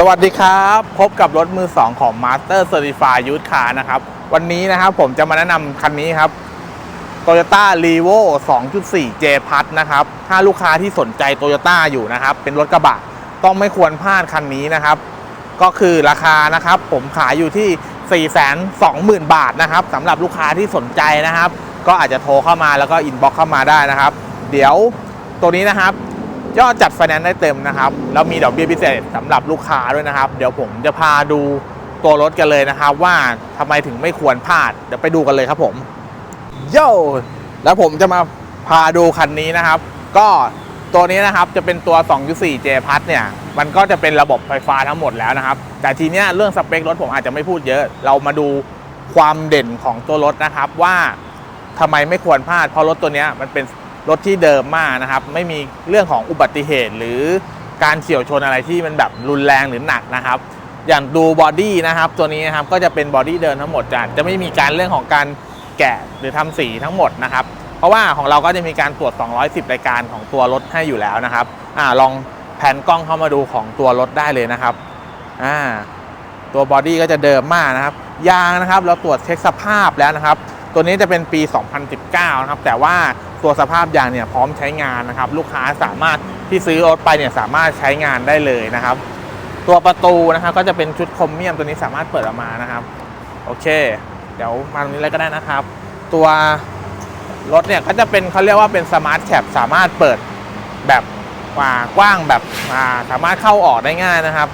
สวัสดีครับ พบกับรถมือ 2 ของ Master Certified Used Car นะครับ วันนี้นะครับผมจะมาแนะนำคันนี้ครับ Toyota r e v o 2.4 J p a s นะครับ ถ้าลูกค้าที่สนใจ Toyota อยู่นะครับ เป็นรถกระบะ ต้องไม่ควรพลาดคันนี้นะครับ ก็คือราคานะครับ ผมขายอยู่ที่ 420,000 บาทนะครับสำหรับลูกค้าที่สนใจนะครับ ก็อาจจะโทรเข้ามาแล้วก็อินบ็อกเข้ามาได้นะครับ เดี๋ยวตัวนี้นะครับ ยอดจัดไฟแนนซ์ได้เต็มนะครับแล้วมีดอกเบี้ยพิเศษสำหรับลูกค้าด้วยนะครับ เดี๋ยวผมจะพาดูตัวรถกันเลยนะครับ ว่าทำไมถึงไม่ควรพลาดเดี๋ยวไปดูกันเลยครับผมโย่แล้วผมจะมาพาดูคันนี้นะครับ ก็ตัวนี้นะครับจะเป็นตัว 2.4 J p a s เนี่ย มันก็จะเป็นระบบไฟฟ้าทั้งหมดแล้วนะครับ แต่ทีเนี้ยเรื่องสเปครถผมอาจจะไม่พูดเยอะ เรามาดูความเด่นของตัวรถนะครับว่าทำไมไม่ควรพลาด เพราะรถตัวนี้มันเป็น รถที่เดิมมากนะครับ ไม่มีเรื่องของอุบัติเหตุ หรือการเฉี่ยวชนอะไรที่มันแบบรุนแรงหรือหนักนะครับ อย่างดูบอดี้นะครับตัวนี้นะครับก็จะเป็นบอดี้เดิมทั้งหมดจะจะไม่มีการเรื่องของการแกะหรือทำสีทั้งหมดนะครับ เพราะว่าของเราก็จะมีการตรวจ 210 รายการของตัวรถให้อยู่แล้วนะครับอ่าลองแผนกล้องเข้ามาดูของตัวรถได้เลยนะครับอ่าตัวบอดี้ก็จะเดิมมากนะครับ ยางนะครับ เราตรวจเช็คสภาพแล้วนะครับ ตัวนี้จะเป็นปี 2019 นะครับ แต่ว่า ตัวสภาพยางเนี่ยพร้อมใช้งานนะครับ ลูกค้าสามารถที่ซื้อรถไปเนี่ยสามารถใช้งานได้เลยนะครับ ตัวประตูนะครับก็จะเป็นชุดคอมเมียมตัวนี้สามารถเปิดออกมานะครับ โอเค เดี๋ยวมาตรงนี้เลยก็ได้นะครับ ตัวรถเนี่ยก็จะเป็นเขาเรียกว่าเป็นสมาร์ทแคปสามารถเปิดแบบกว้างแบบาสามารถเข้าออกได้ง่ายนะครับ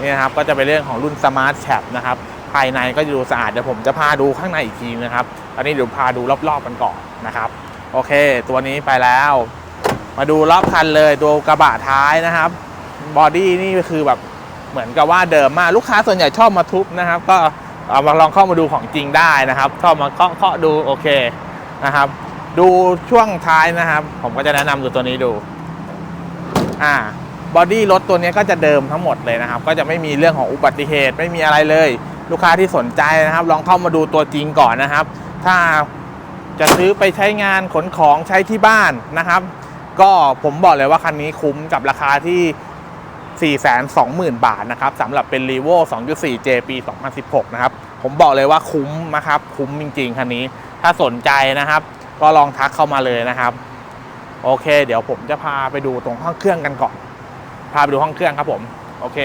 นี่นะครับก็จะเป็นเรื่องของรุ่น Smart Cap นะครับภายในก็จะดูสะอาดเดี๋ยวผมจะพาดูข้างในอีกทีนะครับ ตอนนี้เดี๋ยวพาดูรอบๆกันก่อนนะครับ โอเค ตัวนี้ไปแล้ว มาดูรอบคันเลยตัวกระบะท้ายนะครับ บอดี้นี่คือแบบเหมือนกับว่าเดิมมากลูกค้าส่วนใหญ่ชอบมาทุบนะครับ ก็เอามาลองเข้ามาดูของจริงได้นะครับเข้ามาเคาะเคาะดูโอเคนะครับ ดูช่วงท้ายนะครับ ผมก็จะแนะนำดูตัวนี้ดู อ่าบอดี้รถตัวนี้ก็จะเดิมทั้งหมดเลยนะครับ ก็จะไม่มีเรื่องของอุบัติเหตุไม่มีอะไรเลย ลูกค้าที่สนใจนะครับ ลองเข้ามาดูตัวจริงก่อนนะครับ ถ้า จะซื้อไปใช้งานขนของใช้ที่บ้านนะครับ ก็ผมบอกเลยว่าคันนี้คุ้มกับราคาที่ 420,000 บาทนะครับสำหรับเป็น r e v o 2.4J ปี 2016 นะครับ ผมบอกเลยว่าคุ้มนะครับ คุ้มจริงๆ คันนี้ ถ้าสนใจนะครับ ก็ลองทักเข้ามาเลยนะครับ โอเค เดี๋ยวผมจะพาไปดูตรงห้องเครื่องกันก่อน พาไปดูห้องเครื่องครับผม โอเค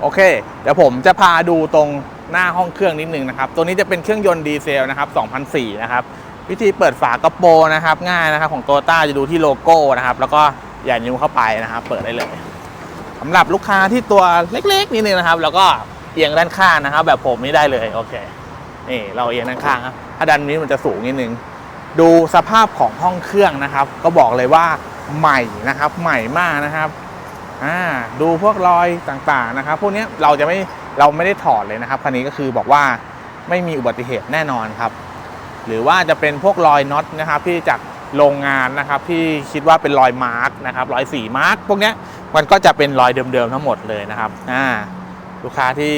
โอเค เดี๋ยวผมจะพาดูตรงหน้าห้องเครื่องนิดนึงนะครับ ตัวนี้จะเป็นเครื่องยนต์ดีเซลนะครับ 2004 นะครับ วิธีเปิดฝากระโปรงนะครับ ง่ายนะครับของโตต้าจะดูที่โลโก้นะครับ แล้วก็อย่านิ้วเข้าไปนะครับ เปิดได้เลยสำหรับลูกค้าที่ตัวเล็กๆนิดนึงนะครับ แล้วก็เอียงด้านข้างนะครับ แบบผมนี่ได้เลยโอเคนี่เราเอียงด้านข้างครับถ้าดันนี้มันจะสูงนิดนึงดูสภาพของห้องเครื่องนะครับ ก็บอกเลยว่าใหม่นะครับ ใหม่มากนะครับอ่าดูพวกรอยต่างๆนะครับ พวกนี้เราจะไม่เราไม่ได้ถอดเลยนะครับคันนี้ก็คือบอกว่าไม่มีอุบัติเหตุแน่นอนครับ หรือว่าจะเป็นพวกรอยน็อตนะครับที่จากโรงงานนะครับที่คิดว่าเป็นรอยมาร์กนะครับรอยสีมาร์กพวกนี้มันก็จะเป็นรอยเดิมๆทั้งหมดเลยนะครับอ่าลูกค้าที่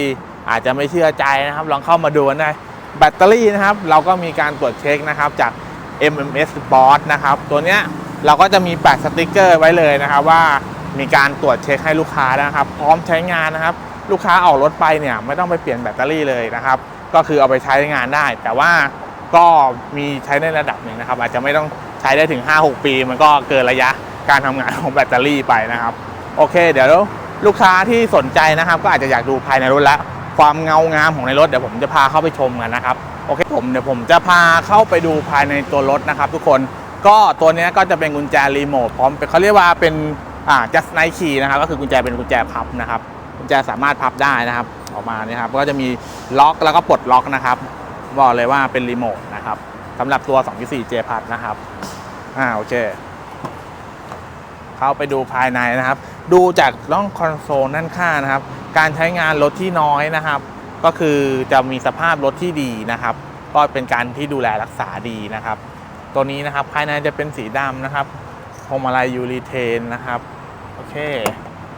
อาจจะไม่เชื่อใจนะครับ ลองเข้ามาดูนได้แบตเตอรี่นะครับ เราก็มีการตรวจเช็คนะครับจาก MMS Sport นะครับ ตัวเนี้ยเราก็จะมีแปะสติกเกอร์ไว้เลยนะครับว่ามีการตรวจเช็คให้ลูกค้านะครับ พร้อมใช้งานนะครับ ลูกค้าออกรถไปเนี่ยไม่ต้องไปเปลี่ยนแบตเตอรี่เลยนะครับ ก็คือเอาไปใช้งานได้ แต่ว่า ก็มีใช้ในระดับหนึ่งนะครับ อาจจะไม่ต้องใช้ได้ถึง 5-6 ปี มันก็เกินระยะการทำงานของแบตเตอรี่ไปนะครับ โอเค เดี๋ยวลูกค้าที่สนใจนะครับ ก็อาจจะอยากดูภายในรถแล้วความเงางามของในรถเดี๋ยวผมจะพาเข้าไปชมกันนะครับโอเคผมเดี๋ยวผมจะพาเข้าไปดูภายในตัวรถนะครับ ทุกคนก็ตัวนี้ก็จะเป็นกุญแจรีโมทพร้อมเป็นเขาเรียกว่าเป็นอ่า just night key นะครับก็คือกุญแจเป็นกุญแจพับนะครับกุญแจสามารถพับได้นะครับ ออกมาเนี่ยครับ ก็จะมีล็อกแล้วก็ปลดล็อกนะครับ บอกเลยว่าเป็นรีโมทนะครับสำหรับตัว2.4 J พัดนะครับอ่าโอเคเข้าไปดูภายในนะครับ ดูจากล่องคอนโซลด้านข้างนะครับ การใช้งานรถที่น้อยนะครับ ก็คือจะมีสภาพรถที่ดีนะครับ ก็เป็นการที่ดูแลรักษาดีนะครับ ตัวนี้นะครับภายในจะเป็นสีดำนะครับพวงมาลัยยูรีเทนนะครับโอเค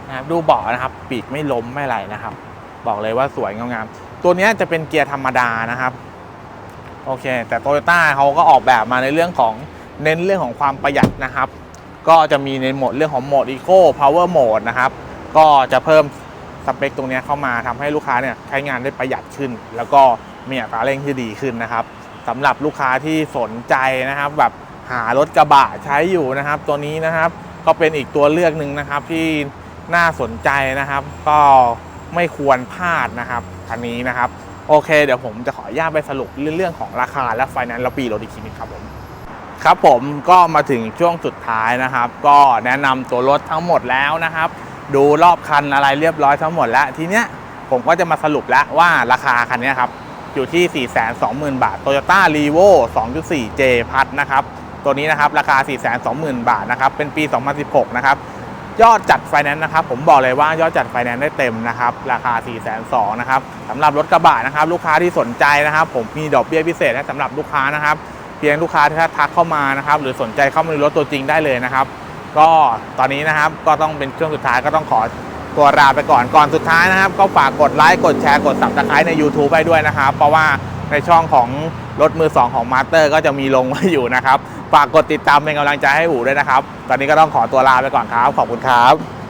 นะครับดูเบาะนะครับ ปีกไม่ล้มไม่อะไรนะครับ บอกเลยว่าสวยงามๆตัวนี้จะเป็นเกียร์ธรรมดานะครับ โอเค แต่โตโยต้าเขาก็ออกแบบมาในเรื่องของเน้นเรื่องของความประหยัดนะครับ ก็จะมีในโหมดเรื่องของโหมด Eco Power Mode นะครับ ก็จะเพิ่มสเปคตรงนี้เข้ามาทำให้ลูกค้าเนี่ยใช้งานได้ประหยัดขึ้น แล้วก็มีอัตราเร่งที่ดีขึ้นนะครับสำหรับลูกค้าที่สนใจนะครับ แบบหารถกระบะใช้อยู่นะครับ ตัวนี้นะครับก็เป็นอีกตัวเลือกหนึ่งนะครับที่น่าสนใจนะครับ ก็ไม่ควรพลาดนะครับคันนี้นะครับ โอเค เดี๋ยวผมจะขออนุญาตไปสรุปเรื่องของราคาและไฟแนนซ์และปีรถอีกทีนึงครับผมครับผมก็มาถึงช่วงสุดท้ายนะครับ ก็แนะนำตัวรถทั้งหมดแล้วนะครับ ดูรอบคันอะไรเรียบร้อยทั้งหมดแล้วทีเนี้ยผมก็จะมาสรุปแล้วว่าราคาคันนี้ครับอยู่ที่ 420,000 บาท Toyota r e v o 2.4 J พัทนะครับ ตัวนี้นะครับ ราคา 420,000 บาทนะครับ เป็นปี 2016 นะครับ ยอดจัดไฟแนนซ์นะครับผมบอกเลยว่ายอดจัดไฟแนนซ์ได้เต็มนะครับราคา 4 2 0 0 0นะครับสำหรับรถกระบะนะครับลูกค้าที่สนใจนะครับ ผมมีดอกเบี้ยพิเศษให้สำหรับลูกค้านะครับ เพียงลูกค้าที่ทักเข้ามานะครับหรือสนใจเข้ามาดูรถตัวจริงได้เลยนะครับ ก็ตอนนี้นะครับก็ต้องเป็นช่วงสุดท้ายก็ต้องขอตัวลาไปก่อนก่อนสุดท้ายนะครับ ก็ฝากกดไลค์กดแชร์กด subscribe ใน YouTube ไปด้วยนะครับ เพราะว่าในช่องของ รถมือ2ของมาสเตอร์ก็จะมีลงไว้อยู่นะครับ ฝากกดติดตามเป็นกำลังใจให้อูด้วยนะครับ ตอนนี้ก็ต้องขอตัวลาไปก่อนครับ ขอบคุณครับ